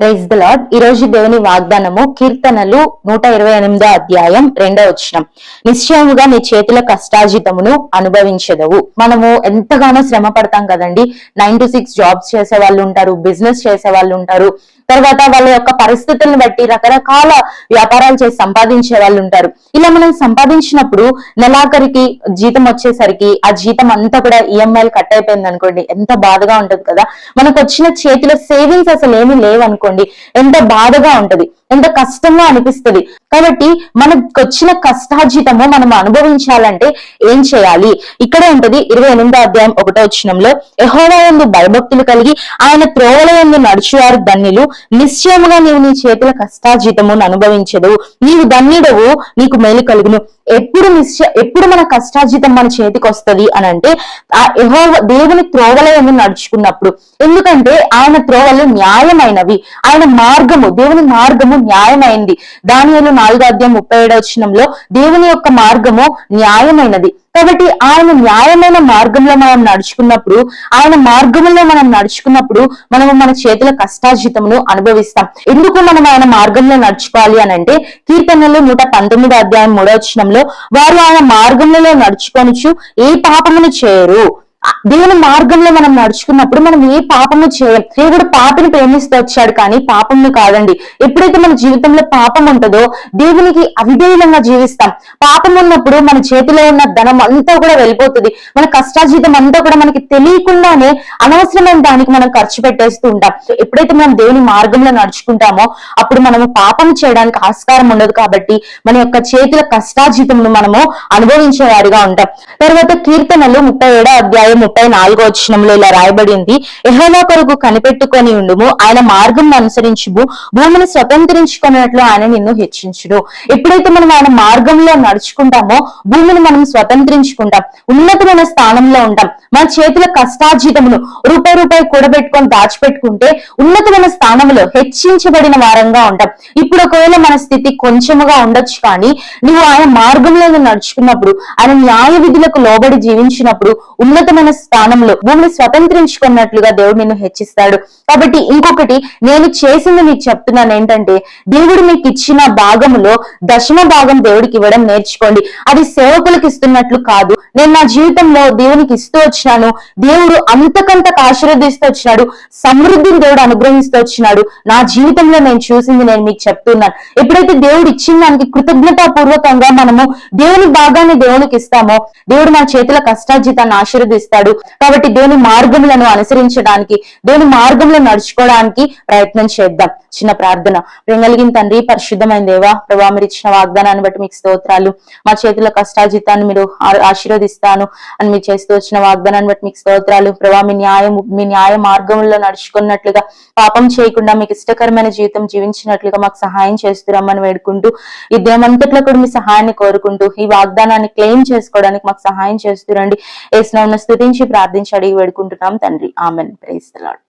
Praise the lord ఈ రోజు దేవుని వాగ్దానము కీర్తనలు నూట ఇరవై ఎనిమిదో అధ్యాయం రెండో వచ్చినం నిశ్చయముగా నీ చేతుల కష్టాజితమును అనుభవించదవు. మనము ఎంతగానో శ్రమ పడతాం కదండి. నైన్ టు సిక్స్ జాబ్స్ చేసే వాళ్ళు ఉంటారు బిజినెస్ చేసే వాళ్ళు ఉంటారు. తర్వాత వాళ్ళ యొక్క పరిస్థితులను బట్టి రకరకాల వ్యాపారాలు చేసి సంపాదించే వాళ్ళు ఉంటారు. ఇలా మనం సంపాదించినప్పుడు నెలాఖరికి జీతం వచ్చేసరికి ఆ జీతం అంతా కూడా ఈఎంఐలు కట్ అయిపోయింది అనుకోండి ఎంత బాధగా ఉంటది కదా? మనకు వచ్చిన చేతిలో సేవింగ్స్ అసలు ఏమీ లేవనుకోండి ఎంత బాధగా ఉంటది? ఎంత కష్టంగా అనిపిస్తుంది. కాబట్టి మనకు వచ్చిన కష్టార్జితము మనం అనుభవించాలంటే ఏం చేయాలి? ఇక్కడే ఉంటది ఇరవై ఎనిమిదో అధ్యాయం ఒకటో వచ్చినంలో యహోవయందు భయభక్తులు కలిగి ఆయన త్రోవలయందు నడుచువారు ధన్యులు. నిశ్చయముగా నీవు నీ చేతుల కష్టార్జితమును అనుభవించదు. నీవు ధన్యుడవు నీకు మేలు కలుగును. ఎప్పుడు నిశ్చయ ఎప్పుడు మన కష్టార్జితం మన చేతికి వస్తది అని అంటే ఆ యహో దేవుని త్రోవల నడుచుకున్నప్పుడు. ఎందుకంటే ఆయన త్రోవలు న్యాయమైనవి. ఆయన మార్గము దేవుని మార్గము న్యాయమైంది. దాని నాలుగో అధ్యాయం ముప్పై ఏడవచనంలో దేవుని యొక్క మార్గము న్యాయమైనది. కాబట్టి ఆయన న్యాయమైన మార్గంలో మనం నడుచుకున్నప్పుడు ఆయన మార్గంలో మనం నడుచుకున్నప్పుడు మనము మన చేతుల కష్టార్జితమును అనుభవిస్తాం. ఎందుకు మనం ఆయన మార్గంలో నడుచుకోవాలి అని అంటే కీర్తనలు నూట పంతొమ్మిది అధ్యాయం మూడో వచనంలో వారు ఆయన మార్గంలో నడుచుకొనుచు ఏ పాపమును చేయరు. దేవుని మార్గంలో మనం నడుచుకున్నప్పుడు మనం ఏ పాపము చేయం. దేవుడు పాపని ప్రేమిస్తూ వచ్చాడు కానీ పాపంను కాదండి. ఎప్పుడైతే మన జీవితంలో పాపం ఉంటుందో దేవునికి అవిధేయంగా జీవిస్తాం. పాపం ఉన్నప్పుడు మన చేతిలో ఉన్న ధనం అంతా కూడా వెళ్ళిపోతుంది. మన కష్టాజీతం అంతా కూడా మనకి తెలియకుండానే అనవసరమైన దానికి మనం ఖర్చు పెట్టేస్తూ ఉంటాం. ఎప్పుడైతే మనం దేవుని మార్గంలో నడుచుకుంటామో అప్పుడు మనము పాపం చేయడానికి ఆస్కారం ఉండదు కాబట్టి మన యొక్క చేతుల కష్టాజీతమును మనము అనుభవించే వారిగా ఉంటాం. తర్వాత కీర్తనలు ముప్పై ఏడో అధ్యాయం ముప్పై నాలుగో వచ్చినంలో ఇలా రాయబడింది. ఎహోవా కొరకు కనిపెట్టుకొని ఉండుము. ఆయన మార్గం అనుసరించుము. భూమిని స్వతంత్రించుకున్నట్లు ఆయన నిన్ను హెచ్చించుడు ఎప్పుడైతే మనం ఆయన మార్గంలో నడుచుకుంటామో భూమిని మనం స్వతంత్రించుకుంటాం. ఉన్నతమైన స్థానంలో ఉంటాం. మన చేతుల కష్టార్జితమును రూపాయి రూపాయి కూడబెట్టుకొని దాచిపెట్టుకుంటే ఉన్నతమైన స్థానంలో హెచ్చించబడిన వారంగా ఉంటాం. ఇప్పుడు ఒకవేళ మన స్థితి కొంచెముగా ఉండొచ్చు కానీ నువ్వు ఆయన మార్గంలో నడుచుకున్నప్పుడు ఆయన న్యాయ విధులకు లోబడి జీవించినప్పుడు ఉన్నతమైన స్థానంలో భూమిని స్వతంత్రించుకున్నట్లుగా దేవుడు నిన్ను హెచ్చిస్తాడు. కాబట్టి ఇంకొకటి నేను చేసింది మీకు చెప్తున్నాను ఏంటంటే దేవుడు మీకు ఇచ్చిన భాగములో దశమ భాగం దేవుడికి ఇవ్వడం నేర్చుకోండి. అది సేవకులకు ఇస్తున్నట్లు కాదు. నేను నా జీవితంలో దేవునికి ఇస్తూ వచ్చినాను. దేవుడు అంతకంతకు ఆశీర్వదిస్తూ వచ్చినాడు. సమృద్ధిని దేవుడు అనుగ్రహిస్తూ వచ్చినాడు. నా జీవితంలో నేను చూసింది నేను మీకు చెప్తున్నాను. ఎప్పుడైతే దేవుడు ఇచ్చిన దానికి కృతజ్ఞతాపూర్వకంగా మనము దేవుని భాగాన్ని దేవునికి ఇస్తామో దేవుడు మన చేతుల కష్టార్జితాన్ని ఆశీర్వదిస్తాడు. చేస్తాడు. కాబట్టి దేవుని మార్గములను అనుసరించడానికి దేవుని మార్గంలో నడుచుకోవడానికి ప్రయత్నం చేద్దాం. చిన్న ప్రార్థన. ప్రింగలిగిన తండ్రి పరిశుద్ధమైన దేవా ప్రభా మీరు ఇచ్చిన వాగ్దానాన్ని బట్టి మీకు స్తోత్రాలు. మా చేతుల కష్టాజితాన్ని మీరు ఆశీర్వదిస్తాను అని మీరు చేస్తూ వచ్చిన వాగ్దానాన్ని బట్టి మీకు స్తోత్రాలు. ప్రభా మీ న్యాయం మీ న్యాయ మార్గంలో నడుచుకున్నట్లుగా పాపం చేయకుండా మీకు ఇష్టకరమైన జీవితం జీవించినట్లుగా మాకు సహాయం చేస్తున్నామని వేడుకుంటూ ఈ దినమంతట్లో కూడా మీ సహాయాన్ని కోరుకుంటూ ఈ వాగ్దానాన్ని క్లెయిమ్ చేసుకోవడానికి మాకు సహాయం చేస్తురండి ఏ ఏసునామను స్థుతించి ప్రార్థించి అడిగి వేడుకుంటున్నాం తండ్రి. ఆమెన్. ప్రేస్తలాడు